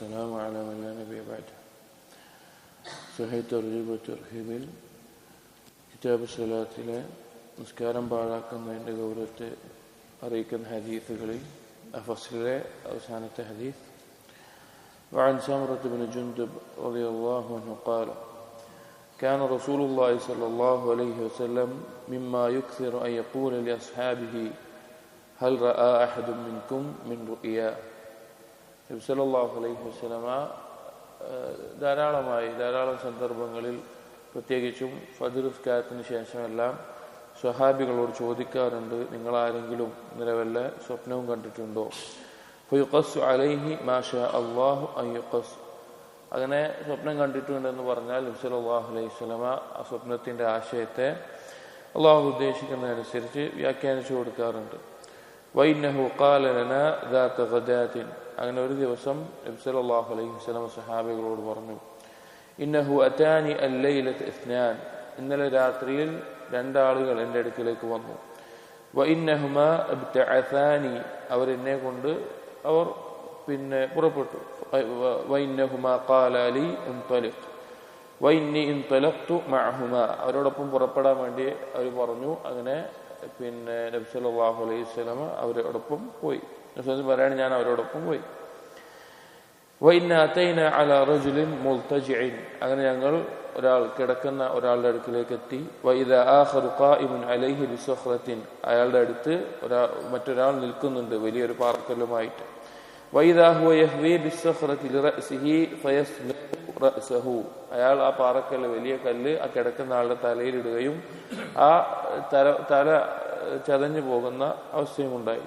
السلام على من لا نبي بعده صحيح ترغيب وترهيبിൽ കിതാബ് സ്വലാത്തിലെ أريكا حديث غلي أفصل لا أو سانة حديث وعن سمرة بن جندب رضي الله عنه قال كان رسول الله صلى الله عليه وسلم مما يكثر أن يقول لأصحابه هل رأى أحد منكم من رؤياه നബ്സലാഹു അലൈഹി വസ്ലമ ധാരാളമായി ധാരാളം സന്ദർഭങ്ങളിൽ പ്രത്യേകിച്ചും ഫതിർസ്കാരത്തിന് ശേഷമെല്ലാം സ്വഹാബികളോട് ചോദിക്കാറുണ്ട് നിങ്ങൾ ആരെങ്കിലും നിലവല്ല സ്വപ്നവും കണ്ടിട്ടുണ്ടോ? ഫുയുഖസ് അലൈഹി മാഷ അള്ളാഹു അയ്യുഖസ് അങ്ങനെ സ്വപ്നം കണ്ടിട്ടുണ്ടെന്ന് പറഞ്ഞാൽ നബ്സലാഹു അലൈഹി സ്വലമ ആ സ്വപ്നത്തിന്റെ ആശയത്തെ അള്ളാഹു ഉദ്ദേശിക്കുന്നതനുസരിച്ച് വ്യാഖ്യാനിച്ചു കൊടുക്കാറുണ്ട്. വൈനഹു കാലന ദാത്ത ഗദാത്തിൻ അങ്ങനെ ഒരു ദിവസം നബി സല്ലല്ലാഹു അലൈഹി വസല്ലം സഹാബികളോട് പറഞ്ഞു ഇന്നഹു അറ്റാനി അല്ലൈലത്ത് ഇസ്നാൻ. ഇന്നലെ രാത്രിയിൽ രണ്ടാളുകൾ എന്റെ അടുക്കിലേക്ക് വന്നു. വഇന്നഹുമ ഇബ്തഅസാനി അവർ എന്നെ കൊണ്ട് അവർ പിന്നെ പുറപ്പെട്ടു. വൈന്നഹുമ കാലാലി ലി ഇൻതലിഖ്. വൈന്നി ഇൻതലഖ്തു മഅഹുമ. അവരോടൊപ്പം പുറപ്പെടാൻ വേണ്ടി അവർ പറഞ്ഞു. അങ്ങനെ പിന്നെ നബി സല്ലല്ലാഹു അലൈഹി വസല്ലം അവരോടൊപ്പം പോയി. നബി പറയാണ് ഞാൻ അവരോടൊപ്പം പോയി. അങ്ങനെ ഞങ്ങൾ ഒരാൾ കിടക്കുന്ന ഒരാളുടെ അടുക്കിലേക്ക് എത്തി. വൈദ ആഖറു ഖായിമുൻ അലൈഹി ബിസഖറത്തിൻ. അയാളുടെ അടുത്ത് ഒരാൾ മറ്റൊരാൾ നിൽക്കുന്നുണ്ട് വലിയൊരു പാർക്കലുമായിട്ട് അയാൾ ആ പാറക്കല്ല് വലിയ കല്ല് ആ കിടക്കുന്ന ആളുടെ തലയിലിടുകയും ആ തല തല ചതഞ്ഞു പോകുന്ന അവസ്ഥയും ഉണ്ടായി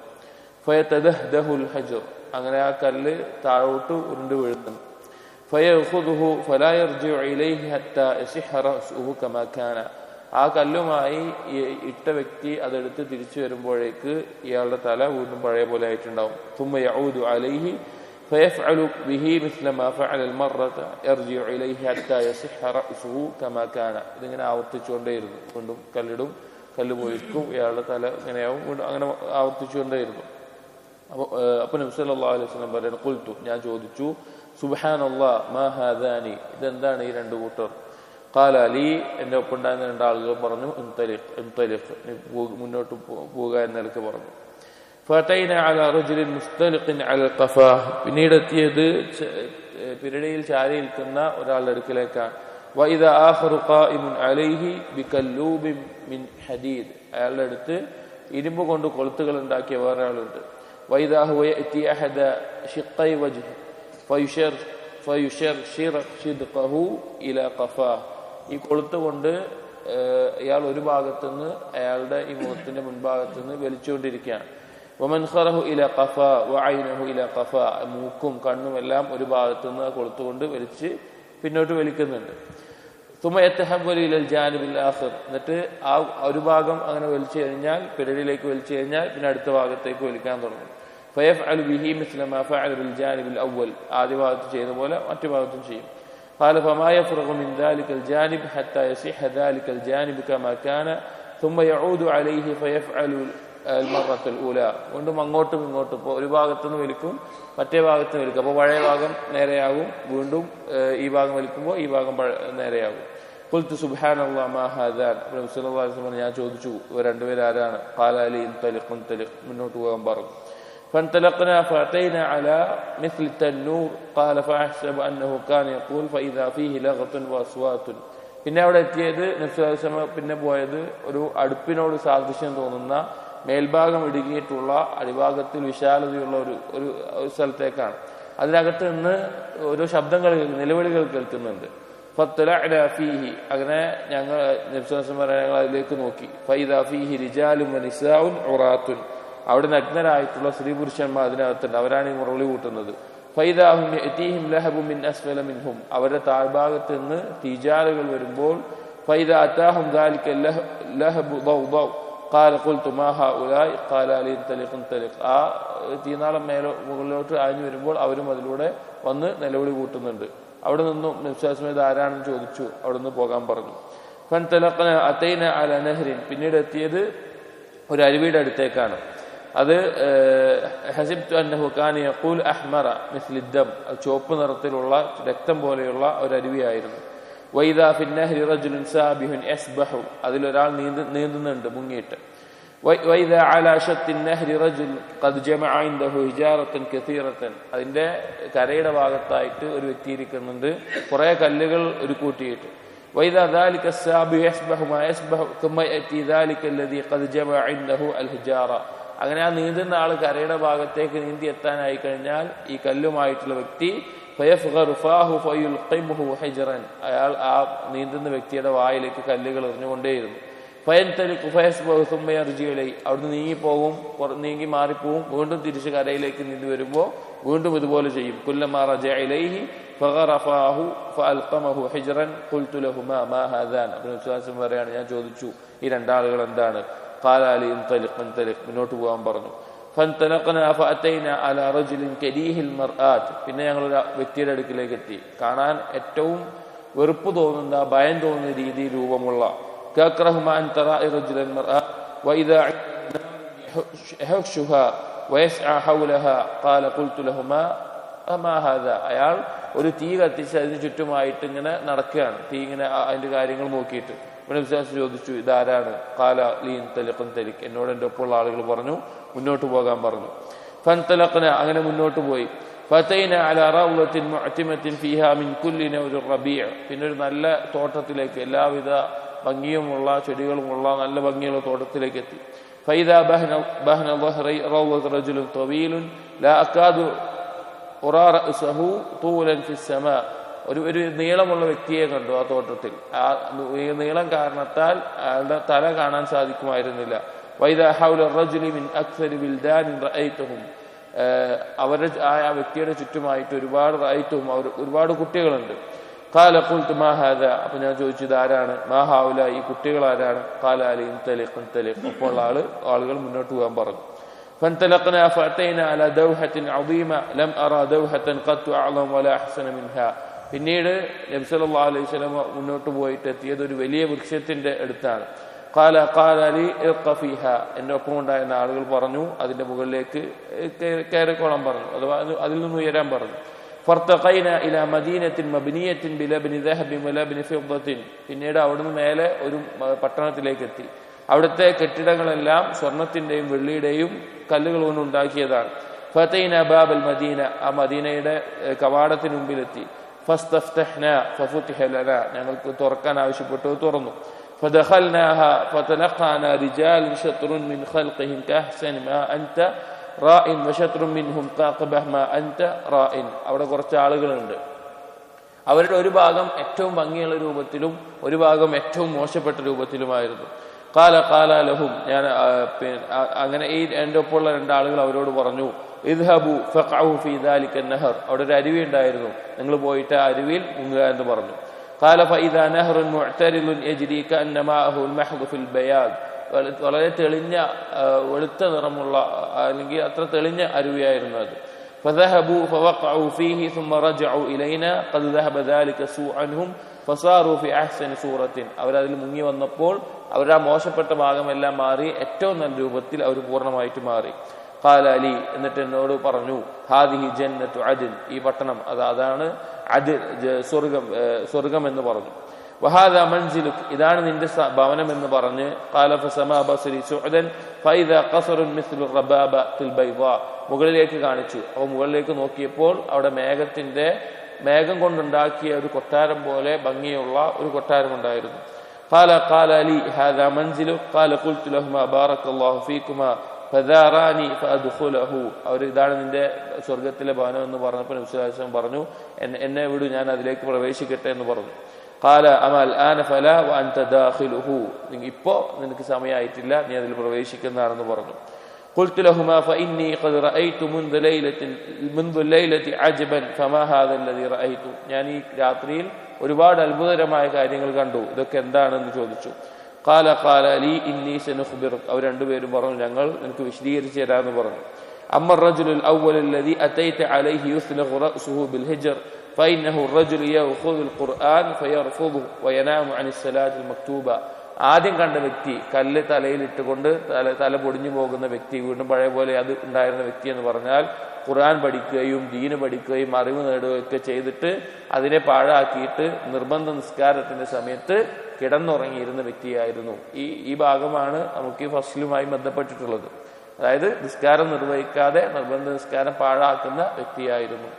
ഫയതദഹ്ദഹുൽ ഹജർ. അങ്ങനെ ആ കല്ല് താഴോട്ട് ഉരുണ്ട് വീഴുന്നു ഫയഖുദുഹു ഫലാ യർജിഉ ഇലൈഹി ഹത്താ യസിഹ റഅസുഹു കമാ കാന ആ കല്ലുമായി ഇട്ട വ്യക്തി അതെടുത്ത് തിരിച്ചു വരുമ്പോഴേക്ക് ഇയാളുടെ തല വീണ്ടും പഴയ പോലെ ആയിട്ടുണ്ടാവും ثم يعود عليه فيفعل به مثل ما فعل المرة يرجع إليه حتى يصح رأسه كما كان ഇതിങ്ങനെ ആവർത്തിച്ചുകൊണ്ടേയിരുന്നു വീണ്ടും കല്ലിടും കല്ല് പോയിരിക്കും ഇയാളുടെ തല ഇങ്ങനെയാവും വീണ്ടും അങ്ങനെ ആവർത്തിച്ചുകൊണ്ടേയിരുന്നു അപ്പോൾ നബി സല്ലല്ലാഹു അലൈഹി വസല്ലം പറയുന്നത് ഖുൽതു. ഞാൻ ചോദിച്ചു സുബാൻ മാ ഹാദാനി? ഇതെന്താണ് ഈ രണ്ട് കൂട്ടർ? കാല അലി എന്റെ ഒപ്പം ഉണ്ടായിരുന്ന രണ്ടാളുകൾ പറഞ്ഞു ഇംതലിഖ് ഇംതലിഖ് മുന്നോട്ട് പോവുക എന്ന നിലയ്ക്ക് പറഞ്ഞു. ഫതൈന അല റജുലിൻ മുസ്തലിഖിൻ അൽ കഫാ പിന്നീട് എത്തിയത് പിരടിയിൽ ചാരി നിൽക്കുന്ന ഒരാളുടെ അടുക്കിലേക്കാണ്. വൈദ ആഖറു ഖായിമുൻ അലൈഹി ബികല്ലൂബിൻ മിൻ ഹദീദ്. അയാളുടെ അടുത്ത് ഇരുമ്പ് കൊണ്ട് കൊളുത്തുകൾ ഉണ്ടാക്കിയ വേറെ ആളുണ്ട് وإذا هو يأتي أحد شقي وجهه فيشر فيشرشر شدقه إلى قفاه ഈ കൊളുത്ത് കൊണ്ട് ഇയാൾ ഒരു ഭാഗത്തു നിന്ന് അയാളുടെ ഈ മുഖത്തിന്റെ മുൻഭാഗത്തു നിന്ന് വലിച്ചുകൊണ്ടിരിക്കുകയാണ് വമൻഖറഹു ഇല കഫ വൈനഹു ഇല കഫ മൂക്കും കണ്ണും എല്ലാം ഒരു ഭാഗത്തു നിന്ന് കൊളുത്തുകൊണ്ട് വലിച്ച് പിന്നോട്ട് വലിക്കുന്നുണ്ട് തുമയത്തഹബലിൽ ജാനുബിൽ ആഖിർ എന്നിട്ട് ആ ഒരു ഭാഗം അങ്ങനെ വലിച്ചു കഴിഞ്ഞാൽ പിരടിയിലേക്ക് വലിച്ചു കഴിഞ്ഞാൽ പിന്നെ അടുത്ത ഭാഗത്തേക്ക് വലിക്കാൻ തുടങ്ങും ഫയഫ് അൽ ബിഹി മിസ്ലമ ഫഅൽ ബിൽ ജാനിബിൽ അവൽ ആദ്യ ഭാഗത്ത് ചെയ്ത പോലെ മറ്റു ഭാഗത്തും ചെയ്യും قال فما يفرغ من ذلك الجانب حتى يصح ذلك الجانب كما كان ثم يعود عليه فيفعل المرة الأولى വീണ്ടും അങ്ങോട്ടും ഇങ്ങോട്ടും ഇപ്പോൾ ഒരു ഭാഗത്തു നിന്ന് വലിക്കും മറ്റേ ഭാഗത്ത് നിന്ന് വലിക്കും അപ്പോൾ പഴയ ഭാഗം നേരെയാകും വീണ്ടും ഈ ഭാഗം വലിക്കുമ്പോൾ ഈ ഭാഗം നേരെയാകും قلت سبحان الله ما هذان നബി സല്ലല്ലാഹു അലൈഹി വസല്ലം ഞാൻ ചോദിച്ചു ഇവർ രണ്ടുപേരും ആരാണ് قال لي انطلق انطلق മുന്നോട്ട് പോകാൻ പറഞ്ഞു فانطلقنا فأتينا على مثل التنور قال فأحسب أنه كان يقول فإذا فيه لغط وأصوات പിന്നെ അവിടെ എത്തിയത് നബ്സുലാസ്ലമ പിന്നെ പോയത് ഒരു അടുപ്പിനോട് സാദൃശ്യം തോന്നുന്ന മേൽഭാഗം ഇടുങ്ങിയിട്ടുള്ള അടിഭാഗത്തിൽ വിശാലതയുള്ള ഒരു ഒരു സ്ഥലത്തേക്കാണ്. അതിനകത്ത് നിന്ന് ഓരോ ശബ്ദങ്ങൾ നിലവിളികൾ കേൾക്കുന്നുണ്ട്. ഫീഹി. അങ്ങനെ ഞങ്ങൾ ഞങ്ങൾ അതിലേക്ക് നോക്കി. ഫൈദ ഫീഹി റിജാലും ഉറാത്തുൻ. അവിടെ നഗ്നരായിട്ടുള്ള സ്ത്രീ പുരുഷന്മാർ അതിനകത്തുണ്ട്. അവരാണ് ഈ മുറവിളി കൂട്ടുന്നത്. ഫൈദാഹും ലഹബുമിൻ അസ്ഫല മിൻഹും. അവരുടെ താഴ്ഭാഗത്ത് നിന്ന് തീജാലുകൾ വരുമ്പോൾ ഫൈദ അത്താഹും ലഹബു ഫക്കാല കുൽത്തുമാ ഹ ഉലായ് കാലാലി തലിഖും തലിഖ് ആ തീനാളം മേലോ മുകളിലോട്ട് ആഞ്ഞു വരുമ്പോൾ അവരും അതിലൂടെ വന്ന് നിലവിളി കൂട്ടുന്നുണ്ട്. അവിടെ നിന്നും നിശ്വാസമേത് ആരാണെന്ന് ചോദിച്ചു. അവിടെ നിന്ന് പോകാൻ പറഞ്ഞു. ഫൻ തലക്കന അത്തൈന അല നെഹ്റിൻ പിന്നീട് എത്തിയത് ഒരു അരുവിയുടെ അടുത്തേക്കാണ്. അത് ഹസിബ്തു അന്നഹു കാനി യഖൂൽ അഹ്മറ മിസ്ലിദ്ദം ചുവപ്പ് നിറത്തിലുള്ള രക്തം പോലെയുള്ള ഒരു അരുവിയായിരുന്നു. വൈദാ ഫിന്നഹരി റജുലുൻ സാബിഹുൻ യസ്ബഹു അതിലൊരാൾ നീന്തു നീന്തുന്നുണ്ട് മുങ്ങിയിട്ട് വൈദാ അലാ ഷത്തിൻ നഹരി റജുൽ ഖദ് ജമഅ ഇൻദഹു ഹിജാറത്തൻ കസീറത്തൻ അതിന്റെ കരയുടെ ഭാഗത്തായിട്ട് ഒരു വ്യക്തി ഇരിക്കുന്നുണ്ട് കുറെ കല്ലുകൾ ഒരു കൂട്ടിയിട്ട് وإذا ذلك السابح يسبح ما يسبح ثم يأتي ذلك الذي قد جمع عنده الحجارة അങ്ങനെ ആ നീന്തുന്ന ആൾ കരയുടെ ഭാഗത്തേക്ക് നീന്തി എത്താനായി കഴിഞ്ഞാൽ ഈ കല്ലുമായിട്ടുള്ള വ്യക്തി അയാൾ ആ നീന്തുന്ന വ്യക്തിയുടെ വായിലേക്ക് കല്ലുകൾ എറിഞ്ഞുകൊണ്ടേയിരുന്നു. ഫയൻതലിക്ക് ഫയസ്ബഹുസുമ്മയർജികളെ അവിടുന്ന് നീങ്ങിപ്പോകും നീങ്ങി മാറിപ്പോവും വീണ്ടും തിരിച്ച് കരയിലേക്ക് നീന്തി വരുമ്പോൾ വീണ്ടും ഇതുപോലെ ചെയ്യും. കുല്ലമാ റജഇലൈഹി ഫഗറഫാഹു ഫൽഖമഹു മാ പറയാണ് ഞാൻ ചോദിച്ചു ഈ രണ്ടാളുകൾ എന്താണ്? ഖാല തലിഖ് ഇൻതലിഖ് മുന്നോട്ട് പോകാൻ പറഞ്ഞു. അല റജുലിൻ കരീഹിൽ മർആത്ത് പിന്നെ ഞങ്ങൾ ഒരു വ്യക്തിയുടെ അടുക്കിലേക്ക് എത്തി. കാണാൻ ഏറ്റവും വെറുപ്പ് തോന്നുന്ന ഭയം തോന്നുന്ന രീതി രൂപമുള്ള. അയാൾ ഒരു തീ കത്തിച്ച് അതിന് ചുറ്റുമായിട്ട് ഇങ്ങനെ നടക്കുകയാണ്. തീ ഇങ്ങനെ അതിന്റെ കാര്യങ്ങൾ നോക്കിയിട്ട്. ഇവിടെ വിശ്വാസം ചോദിച്ചു ഇതാരാണ് കാല ലീൻ തലിഖുൻ തലിഖ് എന്നോട് എൻ്റെ ഒപ്പമുള്ള ആളുകൾ പറഞ്ഞു മുന്നോട്ട് പോകാൻ പറഞ്ഞു ഫൻ തലഖന അങ്ങനെ മുന്നോട്ട് പോയി ഫതൈന അല റൗളത്തിൻ മുഅ്തിമത്തിൻ ഫീഹാ മിൻ കുല്ലി നൗരി റബീഅ പിന്നെ ഒരു നല്ല തോട്ടത്തിലേക്ക് എല്ലാവിധ ഭംഗിയുമുള്ള ചെടികളുമുള്ള നല്ല ഭംഗിയുള്ള തോട്ടത്തിലേക്ക് എത്തി فإذا بهن بهن ظهري روضة رجل طويل لا أكاد أرى رأسه طولا في السماء ഒരു ഒരു നീളമുള്ള വ്യക്തിയെ കണ്ടു ആ തോട്ടത്തിൽ ആ ഈ നീളം കാരണത്താൽ അയാളുടെ തല കാണാൻ സാധിക്കുമായിരുന്നില്ല വൈദ ഹൗല റജുലി മിൻ അക്സരി ബിൽദാനിൻ റഅയ്തുഹും അവരുടെ ആ വ്യക്തിയുടെ ചുറ്റുമായിട്ട് ഒരുപാട് റഅയ്തുഹും അവർ ഒരുപാട് കുട്ടികളുണ്ട് കാല കുൽത്ത് മാഹാദ അപ്പൊ ഞാൻ ചോദിച്ചു ഇതാരാണ് മാഹാവുല ഈ കുട്ടികൾ ആരാണ് കാല അലി ഇൻതലിഖ് ഇൻതലിഖ് അപ്പോൾ ആള് ആളുകൾ മുന്നോട്ട് പോകാൻ പറഞ്ഞു فانطلقنا فأتينا على دوحة عظيمة لم أرى دوحة قط أعظم ولا أحسن منها പിന്നീട് നബി സല്ലല്ലാഹു അലൈഹി സ്വലമ മുന്നോട്ട് പോയിട്ട് എത്തിയത് ഒരു വലിയ വൃക്ഷത്തിന്റെ അടുത്താണ്. കാല കാലി അലി ഫീഹ. എന്റെ ഒപ്പം ഉണ്ടായിരുന്ന ആളുകൾ പറഞ്ഞു അതിന്റെ മുകളിലേക്ക് കയറിക്കോളാൻ പറഞ്ഞു അഥവാ അതിൽ നിന്ന് ഉയരാൻ പറഞ്ഞു. ഫർത്തഖൈന ഇല മദീനത്തിൻ മബിനിയത്തിൻ ബിലബിനി ദഹബി മുലബിനി ഫിദ്ദത്തിൻ. പിന്നീട് അവിടുന്ന് മേലെ ഒരു പട്ടണത്തിലേക്ക് എത്തി. അവിടുത്തെ കെട്ടിടങ്ങളെല്ലാം സ്വർണത്തിന്റെയും വെള്ളിയുടെയും കല്ലുകൾ കൊണ്ട് ഉണ്ടാക്കിയതാണ്. ഫതൈന ബാബൽ മദീന. ആ മദീനയുടെ കവാടത്തിന് മുമ്പിലെത്തി. ഫസ്തഫ്തഹ്ന ഫഫുതിഹ ലന ഞങ്ങൾക്ക് തുറക്കാൻ ആവശ്യപ്പെട്ടു തുറന്നു فدخلناها فتلقانا رجال شطر من خلقهم كأحسن ما أنت റായിൻ വശത്രും മിൻഹും കാക്കബഹ്മ അൻത റായിൻ അവിടെ കുറച്ച് ആളുകളുണ്ട് അവരുടെ ഒരു ഭാഗം ഏറ്റവും ഭംഗിയുള്ള രൂപത്തിലും ഒരു ഭാഗം ഏറ്റവും മോശപ്പെട്ട രൂപത്തിലുമായിരുന്നു കാല കാല ലഹും ഞാൻ അങ്ങനെ ഈ എൻ്റെ ഒപ്പമുള്ള രണ്ടാളുകൾ അവരോട് പറഞ്ഞു ഇദ്ഹബു ഫഖഉ ഫീ ദാലിക നഹർ അവിടെ ഒരു അരുവി ഉണ്ടായിരുന്നു നിങ്ങൾ പോയിട്ട് ആ അരുവിയിൽ മുങ്ങുക എന്ന് പറഞ്ഞു قال فإذا نهر معترض يجري كأن ماءه المحض في البياض വളരെ തെളിഞ്ഞ വെളുത്ത നിറമുള്ള അല്ലെങ്കിൽ അത്ര തെളിഞ്ഞ അരുവിയായിരുന്നു അത് فذهبوا فوقعوا فيه ثم رجعوا إلينا قد ذهب ذلك سوء عنهم فصاروا في أحسن سورة അവരതിൽ മുങ്ങി വന്നപ്പോൾ അവരുടെ ആ മോശപ്പെട്ട ഭാഗമെല്ലാം മാറി ഏറ്റവും നല്ല രൂപത്തിൽ അവർ പൂർണ്ണമായിട്ട് മാറി ഖാല അലി എന്നിട്ട് എന്നോട് പറഞ്ഞു ഹാദിഹി ജന്നത്തു അദിൻ ഈ പട്ടണം അത് അതാണ് അദിൽ സ്വർഗം സ്വർഗം എന്ന് പറഞ്ഞു വഹാദ മൻസിലുക് ഇതാണ് നിന്റെ ഭവനം എന്ന് പറഞ്ഞ് ഖാലഫ സമാ ബസരി സുഅദൻ ഫൈദ ഖസറുൻ മിസ്ലു റബാബ തിൽ ബൈദാ മുകളിലേക്ക് കാണിച്ചു അപ്പോൾ മുകളിലേക്ക് നോക്കിയപ്പോൾ അവിടെ മേഘത്തിന്റെ മേഘം കൊണ്ടുണ്ടാക്കിയ ഒരു കൊട്ടാരം പോലെ ഭംഗിയുള്ള ഒരു കൊട്ടാരം ഉണ്ടായിരുന്നു قال قال لي هذا منزل قال قلت لهما بارك الله فيكما ഫദാറാനി ഫഅദ്ഖുലഹു അവർ ഇതാണ് നിന്റെ സ്വർഗത്തിലെ ഭവനം എന്ന് പറഞ്ഞപ്പോൾ നബിസ്വലാസ്ലം പറഞ്ഞു എന്നെ വിടു ഞാൻ അതിലേക്ക് പ്രവേശിക്കട്ടെ എന്ന് പറഞ്ഞു قال أما الآن فلا وأنت داخله ഇപ്പോ നിനക്ക് സമയമായിട്ടില്ല നീ അതിൽ പ്രവേശിക്കുന്നതാണെന്ന് പറഞ്ഞു قلت لهما فإني قد رأيت منذ ليلة منذ الليلة عجبا فما هذا الذي رأيت ഞാൻ ഈ രാത്രിയിൽ ഒരുപാട് അത്ഭുതകരമായ കാര്യങ്ങൾ കണ്ടു ഇതൊക്കെ എന്താണെന്ന് ചോദിച്ചു قال قال لي إني سنخبرك അവർ രണ്ടുപേരും പറഞ്ഞു ഞങ്ങൾ നിനക്ക് വിശദീകരിച്ചു തരാമെന്ന് പറഞ്ഞു أما الرجل الأول الذي أتيت عليه يثلغ رأسه بالهجر فإنه الرجل يأخذ القرآن فيرفضه وينام عن الصلاة المكتوبة ആദ്യം കണ്ട വ്യക്തി കല്ല് തലയിൽ ഇട്ടുകൊണ്ട് തല തല പൊടിഞ്ഞു പോകുന്ന വ്യക്തി വീണ്ടും പഴയ പോലെ അത് ഉണ്ടായിരുന്ന വ്യക്തി എന്ന് പറഞ്ഞാൽ ഖുർആൻ പഠിക്കുകയും ദീന് പഠിക്കുകയും അറിവ് നേടുകയൊക്കെ ചെയ്തിട്ട് അതിനെ പാഴാക്കിയിട്ട് നിർബന്ധ നിസ്കാരത്തിന്റെ സമയത്ത് കിടന്നുറങ്ങിയിരുന്ന വ്യക്തിയായിരുന്നു ഈ ഈ ഭാഗമാണ് നമുക്ക് ഈ ഫസ്ലുമായി ബന്ധപ്പെട്ടിട്ടുള്ളത് അതായത് നിസ്കാരം നിർവഹിക്കാതെ നിർബന്ധ നിസ്കാരം പാഴാക്കുന്ന വ്യക്തിയായിരുന്നു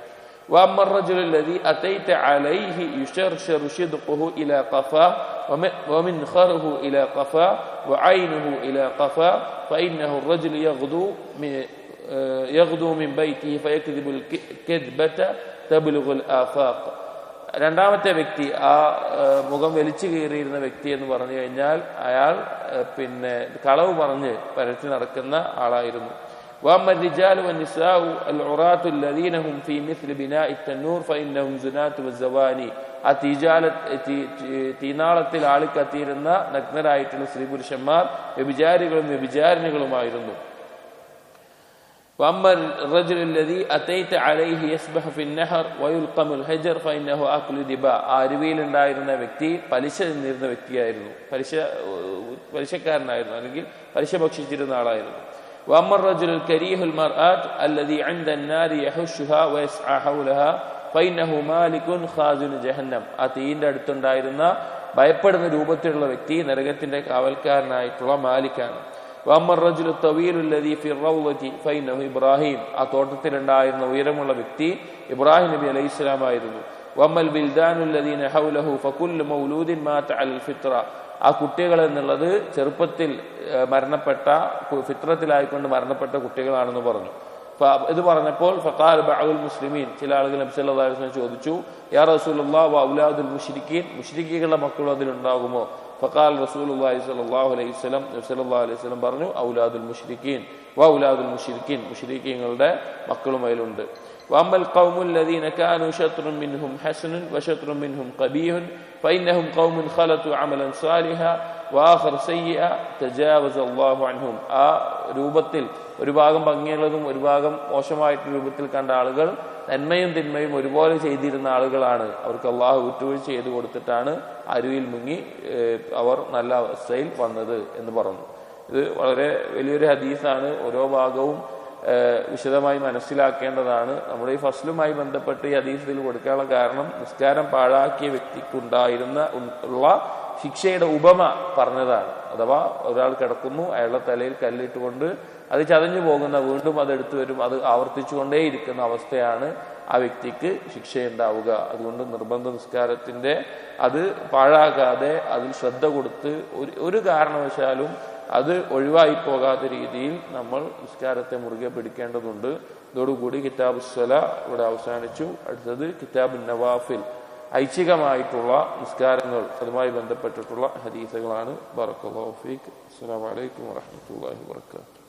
واما الرجل الذي اتيت عليه يشرشر شدقه الى قفاه وم- ومنخره الى قفاه وعينه الى قفاه فانه الرجل يغدو من آه، يغدو من بيته فيكذب الكذبه تبلغ الافاق രണ്ടാമത്തെ വ്യക്തി ആ ഏഹ്, മുഖം വലിച്ചു കീറിയിരുന്ന വ്യക്തി എന്ന് പറഞ്ഞു കഴിഞ്ഞാൽ അയാൾ ഏഹ്, പിന്നെ കളവ് പറഞ്ഞ് പരത്തി നടക്കുന്ന ആളായിരുന്നു واما الرجال والنساء العراة الذين هم في مثل بناء التنور فانهم زنات والزواني ആ തീജാല തീ- തീ- തീനാളത്തിൽ ആളിക്കത്തിയിരുന്ന നഗ്നരായിട്ടുള്ള സ്ത്രീ പുരുഷന്മാർ വ്യഭിചാരികളും വ്യഭിചാരിണികളുമായിരുന്നു واما الرجل الذي اتيت عليه يسبح في النهر ويلقم الحجر فانه اكل دباء ആ അരുവിയിലുണ്ടായിരുന്ന വ്യക്തി പലിശ നിന്നിരുന്ന വ്യക്തിയായിരുന്നു പലിശ ഏഹ്, പലിശക്കാരനായിരുന്നു അല്ലെങ്കിൽ പലിശ ഭക്ഷിച്ചിരുന്ന ആളായിരുന്നു واما الرجل الكريه المرآة الذي عند النار يحشها ويسعى حولها فانه مالك خازن جهنم ആ തീയിന്റെ അടുത്തുണ്ടായിരുന്ന ഭയപ്പെടുന്ന രൂപത്തിലുള്ള വ്യക്തി നരകത്തിന്റെ കാവൽക്കാരനായിട്ടുള്ള മാലിക്കാണ് ഇബ്രാഹിം. ആ തോട്ടത്തിലുണ്ടായിരുന്ന ഉയരമുള്ള വ്യക്തി ഇബ്രാഹിം നബി അലൈഹി ഇസ്ലാമായിരുന്നു വമ്മൽ ബിൽദാനുല്ലദീന ഹൗലഹു ഫകുൽ മൗലൂദിൻ മാത അൽ ഫിത്ര. ആ കുട്ടികൾ എന്നുള്ളത് ചെറുപ്പത്തിൽ മരണപ്പെട്ട ഫിത്രത്തിലായിക്കൊണ്ട് മരണപ്പെട്ട കുട്ടികളാണെന്ന് പറഞ്ഞു. ഇത് പറഞ്ഞപ്പോൾ ഫക്കാൽ ബഅുൽ മുസ്ലിമീൻ ചില ആളുകൾ നബ്സല്ലാസ്ലം ചോദിച്ചു യാ റസൂലുള്ള വ ഔലാദുൽ മുഷ്രിഖീൻ മുഷ്രിഖികളുടെ മക്കളും അതിലുണ്ടാകുമോ? ഫഖാൽ റസൂലുള്ളാഹി സ്വല്ലല്ലാഹു അലൈഹി വസല്ലം നബി സല്ലല്ലാഹു അലൈഹി വസല്ലം പറഞ്ഞു ഔലാദുൽ മുശ്രിക്കീൻ വ ഔലാദുൽ മുശ്രിക്കീൻ മുശ്രിക്കീങ്ങളുടെ മക്കളും അതിലുണ്ട് واما القوم الذين كانوا شطر منهم حسن وشطر منهم قبيح فانهم قوم خلطوا عملا صالحا വാഹർ സയ്യ തജാവസ് അള്ളാഹു അൻഹും. ആ രൂപത്തിൽ ഒരു ഭാഗം ഭംഗിയുള്ളതും ഒരു ഭാഗം മോശമായിട്ട് രൂപത്തിൽ കണ്ട ആളുകൾ നന്മയും തിന്മയും ഒരുപോലെ ചെയ്തിരുന്ന ആളുകളാണ്. അവർക്ക് അള്ളാഹു വിട്ടുവീഴ്ച ചെയ്തു കൊടുത്തിട്ടാണ് അരുവിൽ മുങ്ങി അവർ നല്ല അവസ്ഥയിൽ വന്നത് എന്ന് പറഞ്ഞു. ഇത് വളരെ വലിയൊരു ഹദീസാണ്. ഓരോ ഭാഗവും വിശദമായി മനസ്സിലാക്കേണ്ടതാണ്. നമ്മുടെ ഈ ഫസ്ലുമായി ബന്ധപ്പെട്ട് ഈ ഹദീസിൽ കൊടുക്കാനുള്ള കാരണം നിസ്കാരം പാഴാക്കിയ വ്യക്തിക്കുണ്ടായിരുന്ന ഉള്ള ശിക്ഷയുടെ ഉപമ പറഞ്ഞതാണ്. അഥവാ ഒരാൾ കിടക്കുന്നു അയാളുടെ തലയിൽ കല്ലിട്ടുകൊണ്ട് അത് ചതഞ്ഞു പോകുന്ന വീണ്ടും അത് എടുത്തു വരും അത് ആവർത്തിച്ചുകൊണ്ടേയിരിക്കുന്ന അവസ്ഥയാണ് ആ വ്യക്തിക്ക് ശിക്ഷയുണ്ടാവുക. അതുകൊണ്ട് നിർബന്ധ നിസ്കാരത്തിന്റെ അത് പാഴാകാതെ അതിൽ ശ്രദ്ധ കൊടുത്ത് ഒരു ഒരു കാരണവശാലും അത് ഒഴിവായി പോകാത്ത രീതിയിൽ നമ്മൾ നിസ്കാരത്തെ മുറുകെ പിടിക്കേണ്ടതുണ്ട്. ഇതോടുകൂടി കിതാബ് സ്വല ഇവിടെ അവസാനിച്ചു. അടുത്തത് കിതാബ് നവാഫിൽ ഐച്ഛികമായിട്ടുള്ള നിസ്കാരങ്ങൾ അതുമായി ബന്ധപ്പെട്ടിട്ടുള്ള ഹദീസുകളാണ്. ബറക്കുള്ള അസ്സാം അസ്സലാമു അലൈക്കും വറഹ്മത്തുള്ളാഹി വബറകാതുഹു.